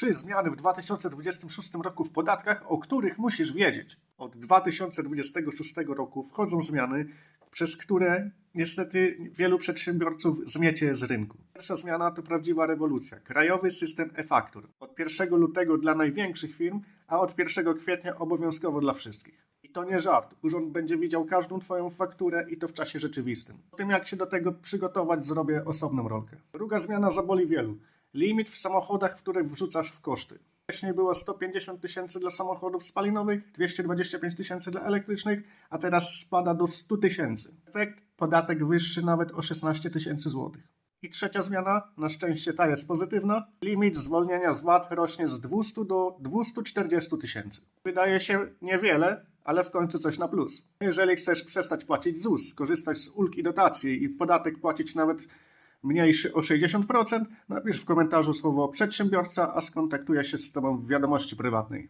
trzy zmiany w 2026 roku w podatkach, o których musisz wiedzieć. Od 2026 roku wchodzą zmiany, przez które niestety wielu przedsiębiorców zmiecie z rynku. Pierwsza zmiana to prawdziwa rewolucja. Krajowy system e-faktur. Od 1 lutego dla największych firm, a od 1 kwietnia obowiązkowo dla wszystkich. I to nie żart. Urząd będzie widział każdą Twoją fakturę i to w czasie rzeczywistym. O tym, jak się do tego przygotować, zrobię osobną rolkę. Druga zmiana zaboli wielu. Limit w samochodach, w które wrzucasz w koszty. Wcześniej było 150 tysięcy dla samochodów spalinowych, 225 tysięcy dla elektrycznych, a teraz spada do 100 tysięcy. Efekt podatek wyższy nawet o 16 tysięcy złotych. I trzecia zmiana, na szczęście ta jest pozytywna. Limit zwolnienia z VAT rośnie z 200 do 240 tysięcy. Wydaje się niewiele, ale w końcu coś na plus. Jeżeli chcesz przestać płacić ZUS, skorzystać z ulg i dotacji i podatek płacić nawet mniejszy o 60%, napisz w komentarzu słowo przedsiębiorca, a skontaktuję się z Tobą w wiadomości prywatnej.